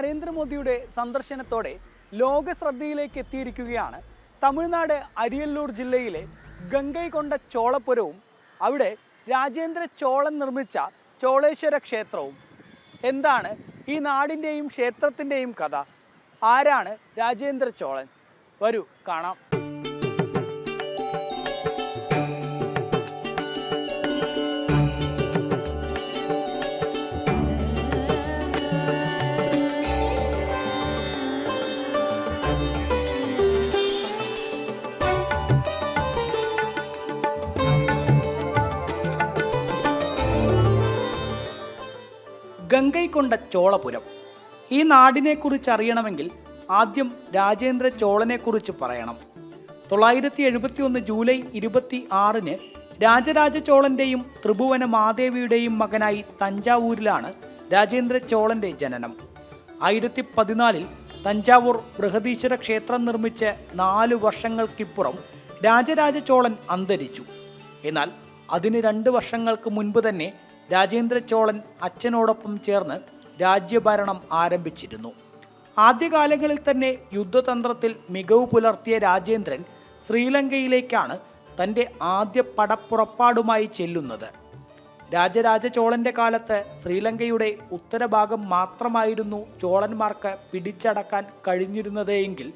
നരേന്ദ്രമോദിയുടെ സന്ദർശനത്തോടെ ലോക ശ്രദ്ധയിലേക്ക് എത്തിയിരിക്കുകയാണ്. തമിഴ്നാട് അരിയല്ലൂർ ജില്ലയിലെ ഗംഗൈകൊണ്ട ചോളപുരവും അവിടെ രാജേന്ദ്ര ചോളൻ നിർമ്മിച്ച ചോളേശ്വര ക്ഷേത്രവും. എന്താണ് ഈ നാടിന്റെയും ക്ഷേത്രത്തിന്റെയും കഥ? ആരാണ് രാജേന്ദ്ര ചോളൻ? വരൂ കാണാം. ഗംഗൈക്കൊണ്ട ചോളപുരം. ഈ നാടിനെക്കുറിച്ച് അറിയണമെങ്കിൽ ആദ്യം രാജേന്ദ്ര ചോളനെക്കുറിച്ച് പറയണം. തൊള്ളായിരത്തി എഴുപത്തി ഒന്ന് ജൂലൈ ഇരുപത്തി ആറിന് രാജരാജ ചോളന്റെയും ത്രിഭുവന മാദേവിയുടെയും മകനായി തഞ്ചാവൂരിലാണ് രാജേന്ദ്ര ചോളന്റെ ജനനം. ആയിരത്തി പതിനാലിൽ തഞ്ചാവൂർ ബൃഹദീശ്വര ക്ഷേത്രം നിർമ്മിച്ച് നാലു വർഷങ്ങൾക്കിപ്പുറം രാജരാജ ചോളൻ അന്തരിച്ചു. എന്നാൽ അതിന് രണ്ട് വർഷങ്ങൾക്ക് മുൻപ് തന്നെ രാജേന്ദ്ര ചോളൻ അച്ഛനോടൊപ്പം ചേർന്ന് രാജ്യഭരണം ആരംഭിച്ചിരുന്നു. ആദ്യകാലങ്ങളിൽ തന്നെ യുദ്ധതന്ത്രത്തിൽ മികവ് പുലർത്തിയ രാജേന്ദ്രൻ ശ്രീലങ്കയിലേക്കാണ് തന്റെ ആദ്യ പടപ്പുറപ്പാടുമായി ചെല്ലുന്നത്. രാജരാജ ചോളന്റെ കാലത്ത് ശ്രീലങ്കയുടെ ഉത്തരഭാഗം മാത്രമായിരുന്നു ചോളന്മാർക്ക് പിടിച്ചടക്കാൻ കഴിഞ്ഞിരുന്നതെങ്കിൽ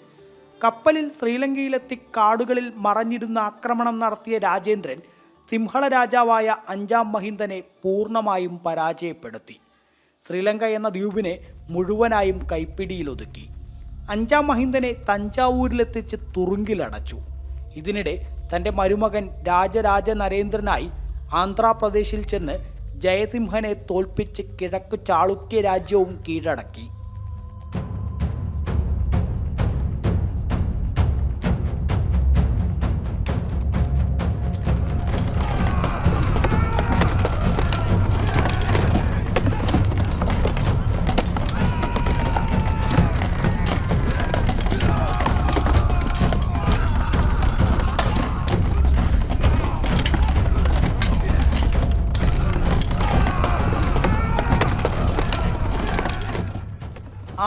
കപ്പലിൽ ശ്രീലങ്കയിലെത്തി കാടുകളിൽ മറഞ്ഞിരുന്ന ആക്രമണം നടത്തിയ രാജേന്ദ്രൻ സിംഹള രാജാവായ അഞ്ചാം മഹിന്ദനെ പൂർണമായും പരാജയപ്പെടുത്തി. ശ്രീലങ്ക എന്ന ദ്വീപിനെ മുഴുവനായും കൈപ്പിടിയിലൊതുക്കി. അഞ്ചാം മഹിന്ദനെ തഞ്ചാവൂരിലെത്തിച്ച് തുറുങ്കിലടച്ചു. ഇതിനിടെ തന്റെ മരുമകൻ രാജരാജ നരേന്ദ്രനായി ആന്ധ്രാപ്രദേശിൽ ചെന്ന് ജയസിംഹനെ തോൽപ്പിച്ച് കിഴക്ക് ചാളുക്യ രാജ്യവും കീഴടക്കി.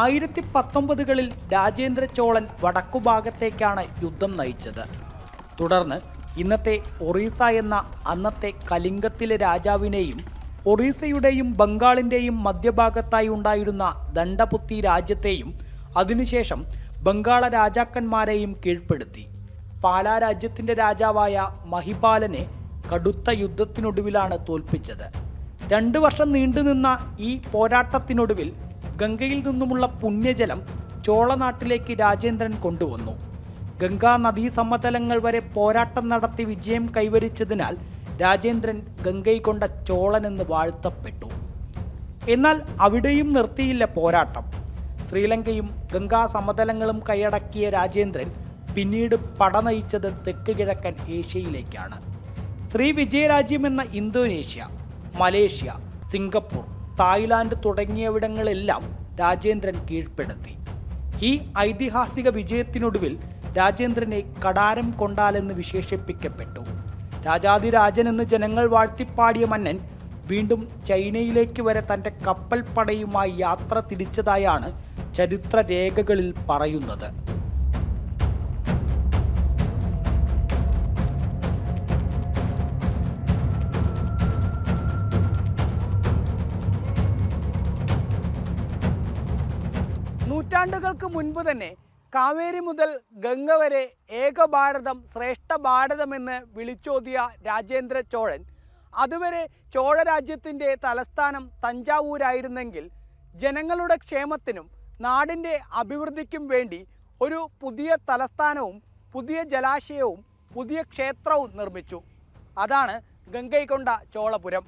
ആയിരത്തി പത്തൊമ്പതുകളിൽ രാജേന്ദ്ര ചോളൻ വടക്കുഭാഗത്തേക്കാണ് യുദ്ധം നയിച്ചത്. തുടർന്ന് ഇന്നത്തെ ഒറീസ എന്ന അന്നത്തെ കലിംഗത്തിലെ രാജാവിനെയും ഒറീസയുടെയും ബംഗാളിന്റെയും മധ്യഭാഗത്തായി ഉണ്ടായിരുന്ന ദണ്ഡപുത്തി രാജ്യത്തെയും അതിനുശേഷം ബംഗാള രാജാക്കന്മാരെയും കീഴ്പ്പെടുത്തി. പാലാ രാജ്യത്തിന്റെ രാജാവായ മഹിപാലനെ കടുത്ത യുദ്ധത്തിനൊടുവിലാണ് തോൽപ്പിച്ചത്. രണ്ട് വർഷം നീണ്ടുനിന്ന ഈ പോരാട്ടത്തിനൊടുവിൽ ഗംഗയിൽ നിന്നുമുള്ള പുണ്യജലം ചോളനാട്ടിലേക്ക് രാജേന്ദ്രൻ കൊണ്ടുവന്നു. ഗംഗാ നദീ സമതലങ്ങൾ വരെ പോരാട്ടം നടത്തി വിജയം കൈവരിച്ചതിനാൽ രാജേന്ദ്രൻ ഗംഗൈ കൊണ്ട ചോളൻ എന്ന് വാഴ്ത്തപ്പെട്ടു. എന്നാൽ അവിടെയും നിർത്തിയില്ല പോരാട്ടം. ശ്രീലങ്കയും ഗംഗാ സമതലങ്ങളും കൈയടക്കിയ രാജേന്ദ്രൻ പിന്നീട് പടനയിച്ചത് തെക്ക് കിഴക്കൻ ഏഷ്യയിലേക്കാണ്. ശ്രീ വിജയരാജ്യം എന്ന ഇന്തോനേഷ്യ മലേഷ്യ സിംഗപ്പൂർ തായ്ലാന്റ് തുടങ്ങിയവിടങ്ങളെല്ലാം രാജേന്ദ്രൻ കീഴ്പ്പെടുത്തി. ഈ ഐതിഹാസിക വിജയത്തിനൊടുവിൽ രാജേന്ദ്രനെ കടാരം കൊണ്ടാലെന്ന് വിശേഷിപ്പിക്കപ്പെട്ടു. രാജാതിരാജൻ എന്ന് ജനങ്ങൾ വാഴ്ത്തിപ്പാടിയ മന്നൻ വീണ്ടും ചൈനയിലേക്ക് വരെ തന്റെ കപ്പൽ പടയുമായി യാത്ര തിരിച്ചതായാണ് ചരിത്രരേഖകളിൽ പറയുന്നത്. നൂറ്റാണ്ടുകൾക്ക് മുൻപ് തന്നെ കാവേരി മുതൽ ഗംഗ വരെ ഏക ഭാരതം ശ്രേഷ്ഠ ഭാരതമെന്ന് വിളിച്ചോതിയ രാജേന്ദ്ര ചോഴൻ. അതുവരെ ചോഴ രാജ്യത്തിന്റെ തലസ്ഥാനം തഞ്ചാവൂരായിരുന്നെങ്കിൽ ജനങ്ങളുടെ ക്ഷേമത്തിനും നാടിന്റെ അഭിവൃദ്ധിക്കും വേണ്ടി ഒരു പുതിയ തലസ്ഥാനവും പുതിയ ജലാശയവും പുതിയ ക്ഷേത്രവും നിർമ്മിച്ചു. അതാണ് ഗംഗൈകൊണ്ട ചോളപുരം.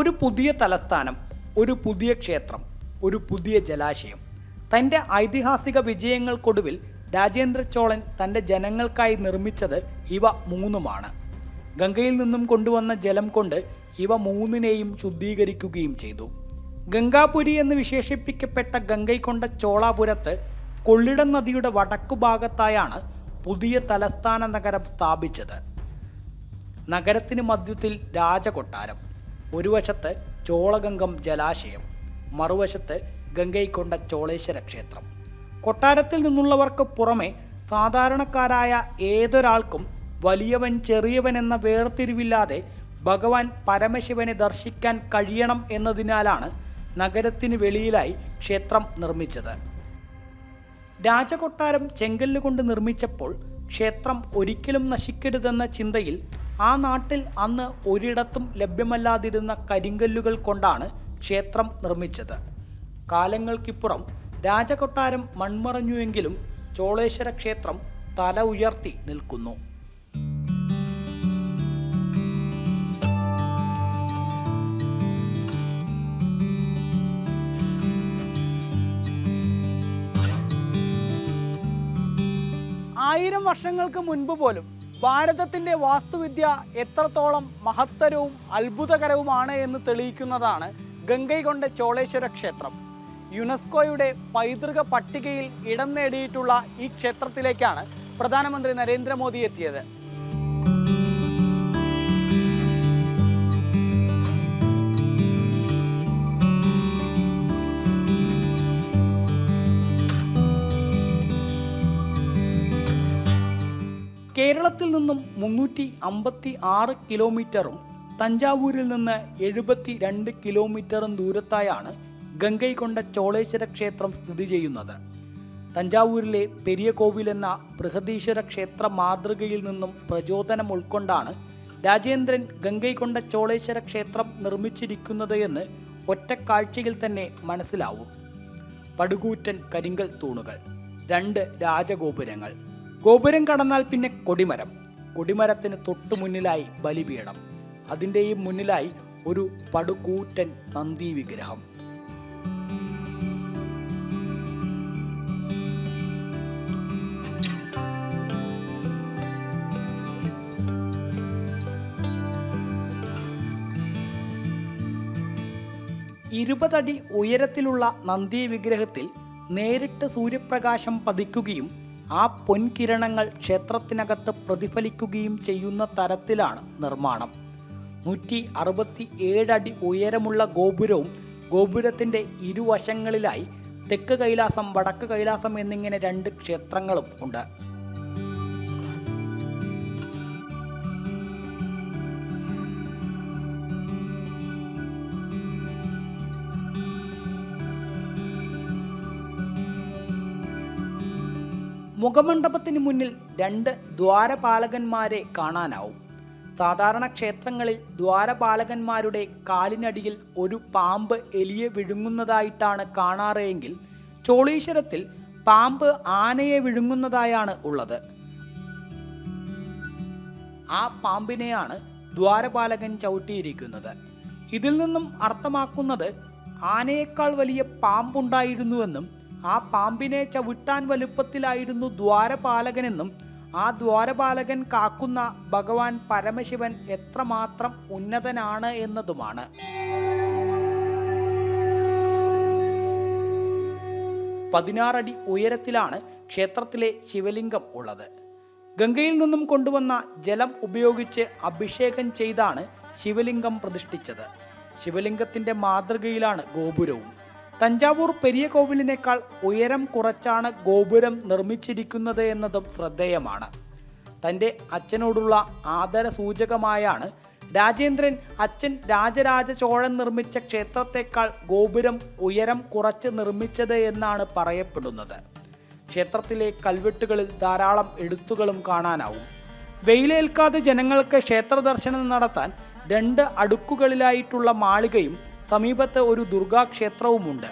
ഒരു പുതിയ തലസ്ഥാനം ഒരു പുതിയ ക്ഷേത്രം ഒരു പുതിയ ജലാശയം. തന്റെ ഐതിഹാസിക വിജയങ്ങൾക്കൊടുവിൽ രാജേന്ദ്ര ചോളൻ തന്റെ ജനങ്ങൾക്കായി നിർമ്മിച്ചത് ഇവ മൂന്നുമാണ്. ഗംഗയിൽ നിന്നും കൊണ്ടുവന്ന ജലം കൊണ്ട് ഇവ മൂന്നിനെയും ശുദ്ധീകരിക്കുകയും ചെയ്തു. ഗംഗാപുരി എന്ന് വിശേഷിപ്പിക്കപ്പെട്ട ഗംഗൈക്കൊണ്ട ചോളാപുരത്ത് കൊള്ളിടം നദിയുടെ വടക്കു ഭാഗത്തായാണ് പുതിയ തലസ്ഥാന നഗരം സ്ഥാപിച്ചത്. നഗരത്തിന് മധ്യത്തിൽ രാജകൊട്ടാരം. ഒരു വശത്ത് ചോളഗംഗം ജലാശയം മറുവശത്ത് ഗംഗൈക്കൊണ്ട ചോളേശ്വര ക്ഷേത്രം. കൊട്ടാരത്തിൽ നിന്നുള്ളവർക്ക് പുറമെ സാധാരണക്കാരായ ഏതൊരാൾക്കും വലിയവൻ ചെറിയവൻ എന്ന വേർതിരിവില്ലാതെ ഭഗവാൻ പരമശിവനെ ദർശിക്കാൻ കഴിയണം എന്നതിനാലാണ് നഗരത്തിന് വെളിയിലായി ക്ഷേത്രം നിർമ്മിച്ചത്. രാജകൊട്ടാരം ചെങ്കല്ലുകൊണ്ട് നിർമ്മിച്ചപ്പോൾ ക്ഷേത്രം ഒരിക്കലും നശിക്കരുതെന്ന ചിന്തയിൽ ആ നാട്ടിൽ അന്ന് ഒരിടത്തും ലഭ്യമല്ലാതിരുന്ന കരിങ്കല്ലുകൾ കൊണ്ടാണ് ക്ഷേത്രം നിർമ്മിച്ചത്. കാലങ്ങൾക്കിപ്പുറം രാജകൊട്ടാരം മൺമറഞ്ഞുവെങ്കിലും ചോളേശ്വര ക്ഷേത്രം തല ഉയർത്തി നിൽക്കുന്നു. ആയിരം വർഷങ്ങൾക്ക് മുൻപ് പോലും ഭാരതത്തിന്റെ വാസ്തുവിദ്യ എത്രത്തോളം മഹത്തരവും അത്ഭുതകരവുമാണ് എന്ന് തെളിയിക്കുന്നതാണ് ഗംഗൈകൊണ്ട ചോളേശ്വര ക്ഷേത്രം. യുനെസ്കോയുടെ പൈതൃക പട്ടികയിൽ ഇടം നേടിയിട്ടുള്ള ഈ ക്ഷേത്രത്തിലേക്കാണ് പ്രധാനമന്ത്രി നരേന്ദ്രമോദി എത്തിയത്. കേരളത്തിൽ നിന്നും മുന്നൂറ്റി അമ്പത്തി ആറ് കിലോമീറ്ററും തഞ്ചാവൂരിൽ നിന്ന് എഴുപത്തി രണ്ട് കിലോമീറ്ററും ദൂരത്തായാണ് ഗംഗൈകൊണ്ട ചോളേശ്വര ക്ഷേത്രം സ്ഥിതി ചെയ്യുന്നത്. തഞ്ചാവൂരിലെ പെരിയ കോവിൽ എന്ന ബൃഹദീശ്വര ക്ഷേത്ര മാതൃകയിൽ നിന്നും പ്രചോദനം ഉൾക്കൊണ്ടാണ് രാജേന്ദ്രൻ ഗംഗൈകൊണ്ട ചോളേശ്വര ക്ഷേത്രം നിർമ്മിച്ചിരിക്കുന്നത് എന്ന് ഒറ്റക്കാഴ്ചയിൽ തന്നെ മനസ്സിലാവും. പടുകൂറ്റൻ കരിങ്കൽ തൂണുകൾ രണ്ട് രാജഗോപുരങ്ങൾ ഗോപുരം കടന്നാൽ പിന്നെ കൊടിമരം. കൊടിമരത്തിന് തൊട്ടു മുന്നിലായി ബലിപീഠം. അതിന്റെയും മുന്നിലായി ഒരു പടുകൂറ്റൻ നന്ദി വിഗ്രഹം. ഇരുപതടി ഉയരത്തിലുള്ള നന്ദി വിഗ്രഹത്തിൽ നേരിട്ട് സൂര്യപ്രകാശം പതിക്കുകയും ആ പൊൻകിരണങ്ങൾ ക്ഷേത്രത്തിനകത്ത് പ്രതിഫലിക്കുകയും ചെയ്യുന്ന തരത്തിലാണ് നിർമ്മാണം. നൂറ്റി അറുപത്തി ഏഴടി ഉയരമുള്ള ഗോപുരവും ഗോപുരത്തിന്റെ ഇരുവശങ്ങളിലായി തെക്ക് കൈലാസം വടക്ക് കൈലാസം എന്നിങ്ങനെ രണ്ട് ക്ഷേത്രങ്ങളും ഉണ്ട്. മുഖമണ്ഡപത്തിന് മുന്നിൽ രണ്ട് ദ്വാരപാലകന്മാരെ കാണാനാവും. സാധാരണ ക്ഷേത്രങ്ങളിൽ ദ്വാരപാലകന്മാരുടെ കാലിനടിയിൽ ഒരു പാമ്പ് എലിയെ വിഴുങ്ങുന്നതായിട്ടാണ് കാണാറെങ്കിൽ ചോളീശ്വരത്തിൽ പാമ്പ് ആനയെ വിഴുങ്ങുന്നതായാണ് ഉള്ളത്. ആ പാമ്പിനെയാണ് ദ്വാരപാലകൻ ചവിട്ടിയിരിക്കുന്നത്. ഇതിൽ നിന്നും അർത്ഥമാക്കുന്നത് ആനയേക്കാൾ വലിയ പാമ്പുണ്ടായിരുന്നുവെന്നും ആ പാമ്പിനെ ചവിട്ടാൻ വലുപ്പത്തിലായിരുന്നു ദ്വാരപാലകനെന്നും ആ ദ്വാരപാലകൻ കാക്കുന്ന ഭഗവാൻ പരമശിവൻ എത്രമാത്രം ഉന്നതനാണ് എന്നതുമാണ്. പതിനാറടി ഉയരത്തിലാണ് ക്ഷേത്രത്തിലെ ശിവലിംഗം ഉള്ളത്. ഗംഗയിൽ നിന്നും കൊണ്ടുവന്ന ജലം ഉപയോഗിച്ച് അഭിഷേകം ചെയ്താണ് ശിവലിംഗം പ്രതിഷ്ഠിച്ചത്. ശിവലിംഗത്തിന്റെ മാതൃകയിലാണ് ഗോപുരവും. തഞ്ചാവൂർ പെരിയ കോവിലിനേക്കാൾ ഉയരം കുറച്ചാണ് ഗോപുരം നിർമ്മിച്ചിരിക്കുന്നത് എന്നതും ശ്രദ്ധേയമാണ്. തന്റെ അച്ഛനോടുള്ള ആദര സൂചകമായാണ് രാജേന്ദ്രൻ അച്ഛൻ രാജരാജ ചോഴൻ നിർമ്മിച്ച ക്ഷേത്രത്തെക്കാൾ ഗോപുരം ഉയരം കുറച്ച് നിർമ്മിച്ചത് എന്നാണ് പറയപ്പെടുന്നത്. ക്ഷേത്രത്തിലെ കൽവെട്ടുകളിൽ ധാരാളം എഴുത്തുകളും കാണാനാവും. വെയിലേൽക്കാതെ ജനങ്ങൾക്ക് ക്ഷേത്ര ദർശനം നടത്താൻ രണ്ട് അടുക്കുകളിലായിട്ടുള്ള മാളികയും സമീപത്ത് ഒരു ദുർഗാക്ഷേത്രവുമുണ്ട്.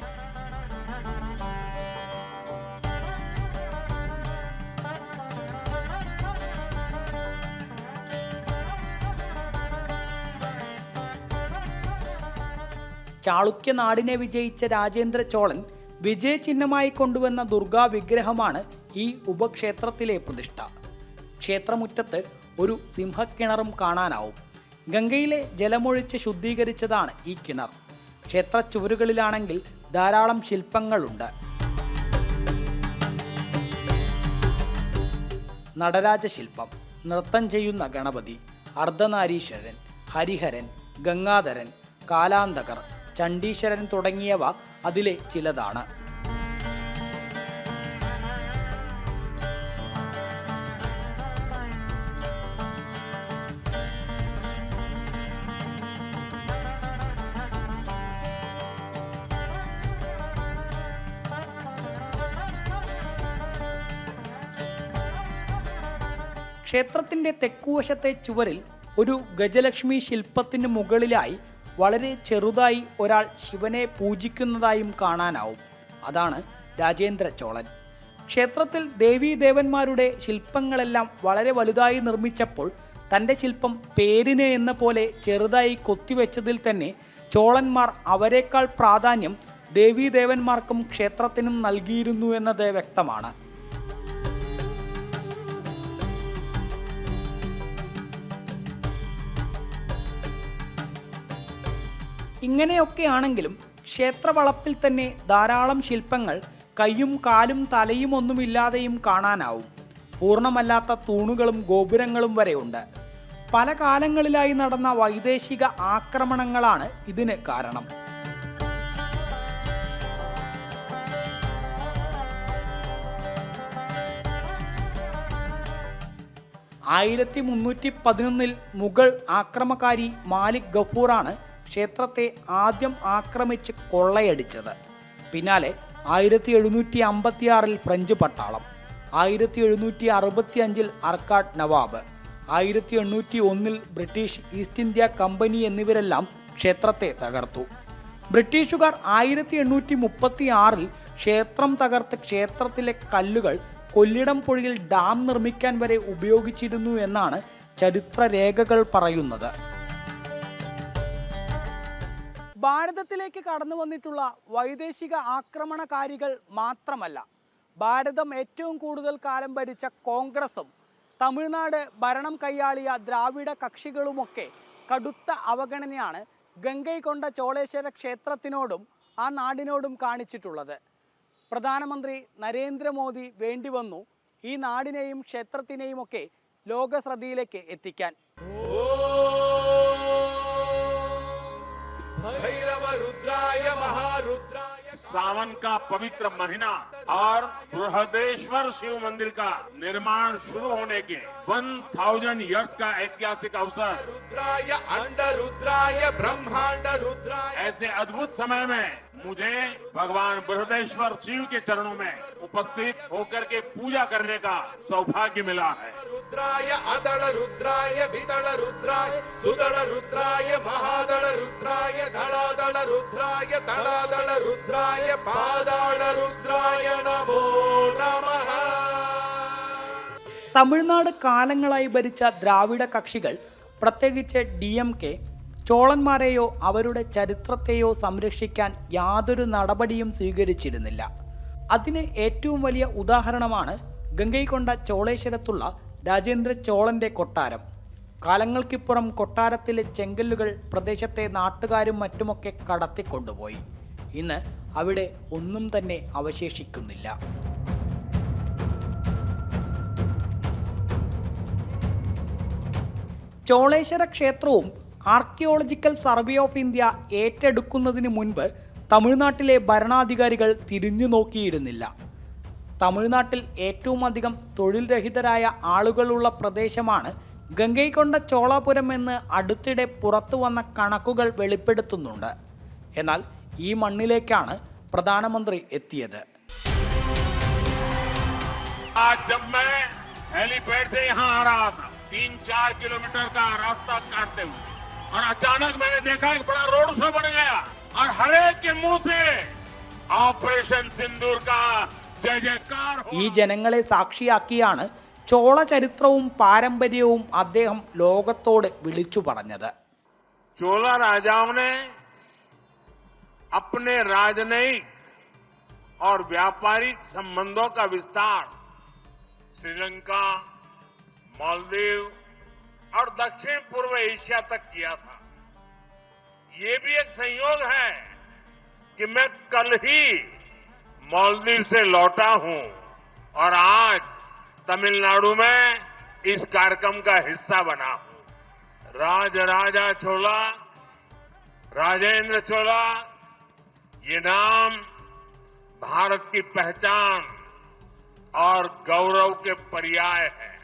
ചാളുക്യ നാടിനെ വിജയിച്ച രാജേന്ദ്ര ചോളൻ വിജയ ചിഹ്നമായി കൊണ്ടുവന്ന ദുർഗാ വിഗ്രഹമാണ് ഈ ഉപക്ഷേത്രത്തിലെ പ്രതിഷ്ഠ. ക്ഷേത്രമുറ്റത്ത് ഒരു സിംഹക്കിണറും കാണാനാവും. ഗംഗയിലെ ജലമൊഴിച്ച് ശുദ്ധീകരിച്ചതാണ് ഈ കിണർ. ക്ഷേത്ര ചുവരുകളിലാണെങ്കിൽ ധാരാളം ശില്പങ്ങളുണ്ട്. നടരാജ ശില്പം നൃത്തം ചെയ്യുന്ന ഗണപതി അർദ്ധനാരീശ്വരൻ ഹരിഹരൻ ഗംഗാധരൻ കാലാന്തകർ ചണ്ഡീശ്വരൻ തുടങ്ങിയവ അതിലെ ചിലതാണ്. ക്ഷേത്രത്തിന്റെ തെക്കുവശത്തെ ചുവരിൽ ഒരു ഗജലക്ഷ്മി ശില്പത്തിന് മുകളിലായി വളരെ ചെറുതായി ഒരാൾ ശിവനെ പൂജിക്കുന്നതായും കാണാനാവും. അതാണ് രാജേന്ദ്ര ചോളൻ. ക്ഷേത്രത്തിൽ ദേവീദേവന്മാരുടെ ശില്പങ്ങളെല്ലാം വളരെ വലുതായി നിർമ്മിച്ചപ്പോൾ തന്റെ ശില്പം പേരിന് എന്ന പോലെ ചെറുതായി കൊത്തിവെച്ചതിൽ തന്നെ ചോളന്മാർ അവരെക്കാൾ പ്രാധാന്യം ദേവീദേവന്മാർക്കും ക്ഷേത്രത്തിനും നൽകിയിരുന്നു എന്നത് വ്യക്തമാണ്. ഇങ്ങനെയൊക്കെയാണെങ്കിലും ക്ഷേത്രവളപ്പിൽ തന്നെ ധാരാളം ശില്പങ്ങൾ കൈയും കാലും തലയും ഒന്നുമില്ലാതെയും കാണാനാവും. പൂർണമല്ലാത്ത തൂണുകളും ഗോപുരങ്ങളും വരെ ഉണ്ട് പല കാലങ്ങളിലായി നടന്ന വൈദേശിക ആക്രമണങ്ങളാണ് ഇതിന് കാരണം. ആയിരത്തി മുന്നൂറ്റി പതിനൊന്നിൽ മുഗൾ ആക്രമകാരി മാലിക് ഗഫൂറാണ് ക്ഷേത്രത്തെ ആദ്യം ആക്രമിച്ച് കൊള്ളയടിച്ചത്. പിന്നാലെ ആയിരത്തി എഴുന്നൂറ്റി അമ്പത്തിയാറിൽ ഫ്രഞ്ച് പട്ടാളം ആയിരത്തി എഴുന്നൂറ്റി അറുപത്തി അഞ്ചിൽ അർക്കാട്ട് നവാബ് ആയിരത്തി എണ്ണൂറ്റി ഒന്നിൽ ബ്രിട്ടീഷ് ഈസ്റ്റ് ഇന്ത്യ കമ്പനി എന്നിവരെല്ലാം ക്ഷേത്രത്തെ തകർത്തു. ബ്രിട്ടീഷുകാർ ആയിരത്തി എണ്ണൂറ്റി മുപ്പത്തി ആറിൽ ക്ഷേത്രം തകർത്ത് ക്ഷേത്രത്തിലെ കല്ലുകൾ കൊല്ലിടം പുഴയിൽ ഡാം നിർമ്മിക്കാൻ വരെ ഉപയോഗിച്ചിരുന്നു എന്നാണ് ചരിത്രരേഖകൾ പറയുന്നത്. ഭാരതത്തിലേക്ക് കടന്നു വന്നിട്ടുള്ള വൈദേശിക ആക്രമണകാരികൾ മാത്രമല്ല ഭാരതം ഏറ്റവും കൂടുതൽ കാലം ഭരിച്ച കോൺഗ്രസും തമിഴ്നാട് ഭരണം കൈയാളിയ ദ്രാവിഡ കക്ഷികളുമൊക്കെ കടുത്ത അവഗണനയാണ് ഗംഗൈകൊണ്ട ചോളേശ്വര ക്ഷേത്രത്തിനോടും ആ നാടിനോടും കാണിച്ചിട്ടുള്ളത്. പ്രധാനമന്ത്രി നരേന്ദ്രമോദി വേണ്ടിവന്നു ഈ നാടിനെയും ക്ഷേത്രത്തിനെയുമൊക്കെ ലോകശ്രദ്ധയിലേക്ക് എത്തിക്കാൻ. भैरव रुद्राय महारुद्राय सावन का पवित्र महीना और बृहदेश्वर शिव मंदिर का निर्माण शुरू होने के 1000 ईयर्स का ऐतिहासिक अवसर। रुद्राय अंड रुद्राय ब्रह्मांड रुद्राय ऐसे अद्भुत समय में मुझे भगवान बृहदेश्वर शिव के चरणों में उपस्थित होकर के पूजा करने का सौभाग्य मिला है रुद्राय अदळ रुद्राय विदळ रुद्राय सुदळ रुद्राय महादळ रुद्राय धडादळ रुद्राय तडादळ रुद्राय पादाळ रुद्राय नमो नमः തമിഴ്നാട് കാലങ്ങളായി ഭരിച്ച ദ്രാവിഡ കക്ഷികൾ പ്രത്യേകിച്ച് ഡി എം കെ ചോളന്മാരെയോ അവരുടെ ചരിത്രത്തെയോ സംരക്ഷിക്കാൻ യാതൊരു നടപടിയും സ്വീകരിച്ചിരുന്നില്ല. അതിന് ഏറ്റവും വലിയ ഉദാഹരണമാണ് ഗംഗൈകൊണ്ട ചോളേശ്വരത്തുള്ള രാജേന്ദ്ര ചോളന്റെ കൊട്ടാരം. കാലങ്ങൾക്കിപ്പുറം കൊട്ടാരത്തിലെ ചെങ്കല്ലുകൾ പ്രദേശത്തെ നാട്ടുകാരും മറ്റുമൊക്കെ കടത്തിക്കൊണ്ടുപോയി. ഇന്ന് അവിടെ ഒന്നും തന്നെ അവശേഷിക്കുന്നില്ല. ചോളേശ്വര ക്ഷേത്രവും ആർക്കിയോളജിക്കൽ സർവേ ഓഫ് ഇന്ത്യ ഏറ്റെടുക്കുന്നതിന് മുൻപ് തമിഴ്നാട്ടിലെ ഭരണാധികാരികൾ തിരിഞ്ഞു നോക്കിയിരുന്നില്ല തമിഴ്നാട്ടിൽ ഏറ്റവും അധികം തൊഴിൽ രഹിതരായ ആളുകളുള്ള പ്രദേശമാണ് ഗംഗൈകൊണ്ട ചോളാപുരം എന്ന് അടുത്തിടെ പുറത്തു വന്ന കണക്കുകൾ വെളിപ്പെടുത്തുന്നുണ്ട് എന്നാൽ ഈ മണ്ണിലേക്കാണ് പ്രധാനമന്ത്രി എത്തിയത് आज जब मैं हेलीपैड से यहाँ आ रहा था तीन चार किलोमीटर का रास्ता काटते हुए और अचानक मैंने देखा एक बड़ा रोड शो बन गया और हरेक के मुंह से ऑपरेशन सिंदूर का जय जयकार हो ഈ ജനങ്ങളെ സാക്ഷിയാക്കിയാണ് ചോള ചരിത്രവും പാരമ്പര്യവും അദ്ദേഹം ലോകത്തോട് വിളിച്ചു പറഞ്ഞത് चोला राजाओं ने अपने राजनयिक और व्यापारिक संबंधों का विस्तार श्रीलंका मालदीव और दक्षिण पूर्व एशिया तक किया था। ये भी एक संयोग है कि मैं कल ही मालदीव से लौटा हूँ और आज तमिलनाडु में इस कार्यक्रम का हिस्सा बना हूँ। राज राजा चोला, राजेंद्र चोला, ये नाम भारत की पहचान और गौरव के पर्याय है।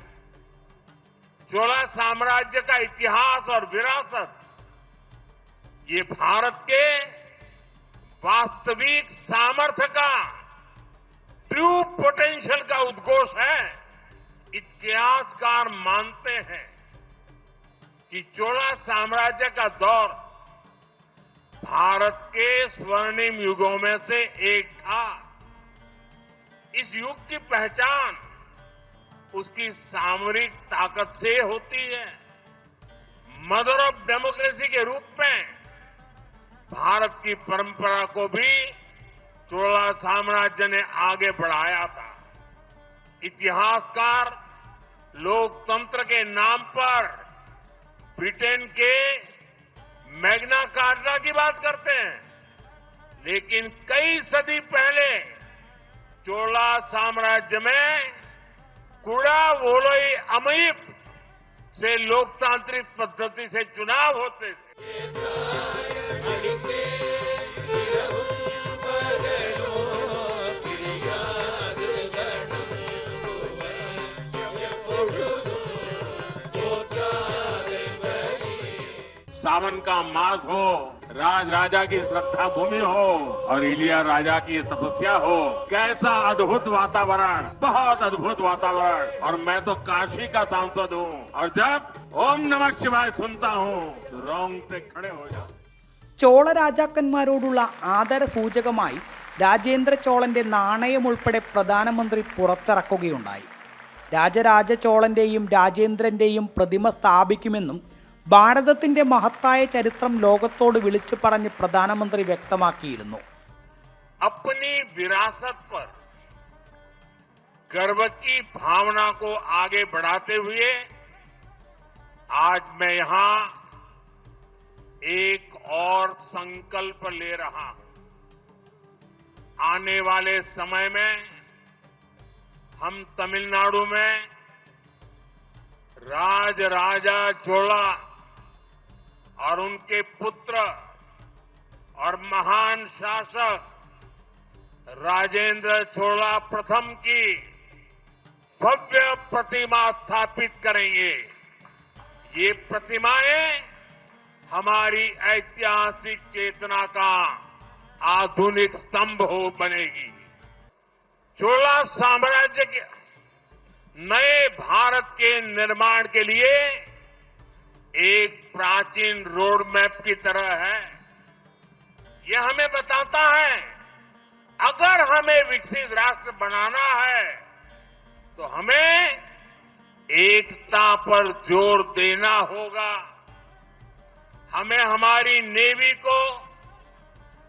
चोला साम्राज्य का इतिहास और विरासत। ये भारत के वास्तविक सामर्थ्य का ट्रू पोटेंशियल का उद्घोष है। इतिहासकार मानते हैं कि चोला साम्राज्य का दौर भारत के स्वर्णिम युगों में से एक था। इस युग की पहचान उसकी सामरिक ताकत से होती है। मदर ऑफ़ डेमोक्रेसी के रूप में भारत की परंपरा को भी चोला साम्राज्य ने आगे बढ़ाया था। इतिहासकार लोकतंत्र के नाम पर ब्रिटेन के मैग्ना कार्टा की बात करते हैं। लेकिन कई सदी पहले चोला साम्राज्य में कुड़ा वोलोई अमयिप से लोकतांत्रिक पद्धति से चुनाव होते थे। सावन का मास हो राज राजा की श्रद्धा भूमि हो और इलिया राजा की तपस्या हो कैसा अद्भुत वातावरण बहुत अद्भुत वातावरण और मैं तो काशी का सांसद हूँ और जब ओम नमः शिवाय सुनता हूँ तो रोंगटे खड़े हो जाते ചോള രാജാക്കന്മാരോടുള്ള ആദര സൂചകമായി രാജേന്ദ്ര ചോളന്റെ നാണയം ഉൾപ്പെടെ പ്രധാനമന്ത്രി പുറത്തിറക്കുകയുണ്ടായി രാജരാജ ചോളന്റെയും രാജേന്ദ്രന്റെയും പ്രതിമ സ്ഥാപിക്കുമെന്നും ഭാരതത്തിന്റെ മഹത്തായ ചരിത്രം ലോകത്തോട് വിളിച്ചു പറഞ്ഞ് പ്രധാനമന്ത്രി വ്യക്തമാക്കിയിരുന്നു अपनी विरासत पर गर्व की भावना को आगे बढ़ाते हुए आज मैं यहां एक और संकल्प ले रहा हूं आने वाले समय में हम तमिलनाडु में राज राजा चोला और उनके पुत्र और महान शासक राजेंद्र चोला प्रथम की भव्य प्रतिमा स्थापित करेंगे। ये प्रतिमाएँ हमारी ऐतिहासिक चेतना का आधुनिक स्तंभ हो बनेगी। चोला साम्राज्य के नए भारत के निर्माण के लिए एक प्राचीन रोड मैप की तरह है। यह हमें बताता है, अगर हमें विकसित राष्ट्र बनाना है तो हमें एकता पर ज़ोर देना होगा। हमें हमारी नेवी को,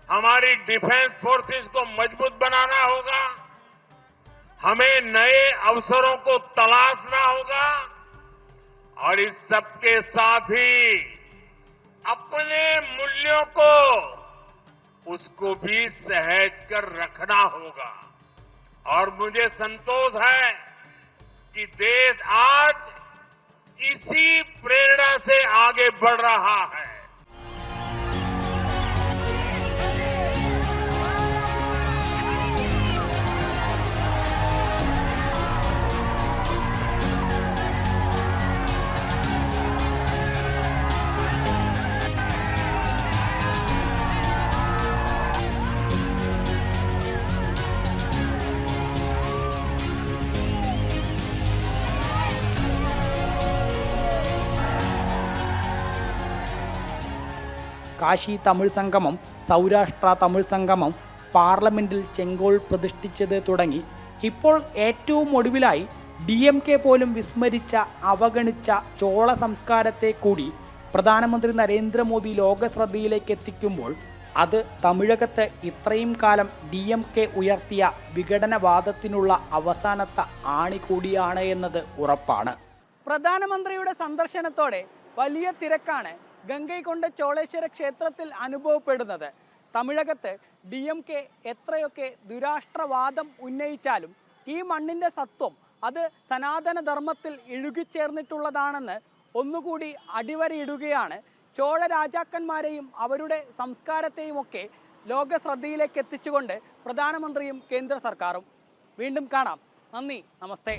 हमारी डिफेंस फोर्सेस को मज़बूत बनाना होगा। हमें नए अवसरों को तलाशना होगा। और इस सबके साथ ही अपने मूल्यों को उसको भी सहज कर रखना होगा। और मुझे संतोष है कि देश आज इसी प्रेरणा से आगे बढ़ रहा है। കാശി തമിഴ് സംഗമം സൗരാഷ്ട്ര തമിഴ് സംഗമം പാർലമെന്റിൽ ചെങ്കോൾ പ്രതിഷ്ഠിച്ചത് തുടങ്ങി. ഇപ്പോൾ ഏറ്റവും ഒടുവിലായി ഡി എം കെ പോലും വിസ്മരിച്ച അവഗണിച്ച ചോള സംസ്കാരത്തെ കൂടി പ്രധാനമന്ത്രി നരേന്ദ്രമോദി ലോകശ്രദ്ധയിലേക്ക് എത്തിക്കുമ്പോൾ അത് തമിഴകത്ത് ഇത്രയും കാലം ഡി എം കെ ഉയർത്തിയ വിഘടനവാദത്തിനുള്ള അവസാനത്തെ ആണി കൂടിയാണ് എന്നത് ഉറപ്പാണ്. പ്രധാനമന്ത്രിയുടെ സന്ദർശനത്തോടെ വലിയ തിരക്കാണ് ഗംഗൈകൊണ്ട ചോളേശ്വര ക്ഷേത്രത്തിൽ അനുഭവപ്പെടുന്നത്. തമിഴകത്ത് ഡി എം കെ എത്രയൊക്കെ ദുരാഷ്ട്രവാദം ഉന്നയിച്ചാലും ഈ മണ്ണിന്റെ സത്വം അത് സനാതനധർമ്മത്തിൽ ഇഴുകിച്ചേർന്നിട്ടുള്ളതാണെന്ന് ഒന്നുകൂടി അടിവരയിടുകയാണ്. ചോള രാജാക്കന്മാരെയും അവരുടെ സംസ്കാരത്തെയും ഒക്കെ ലോക ശ്രദ്ധയിലേക്ക് എത്തിച്ചുകൊണ്ട് പ്രധാനമന്ത്രിയും കേന്ദ്ര സർക്കാരും. വീണ്ടും കാണാം. നന്ദി. നമസ്തേ.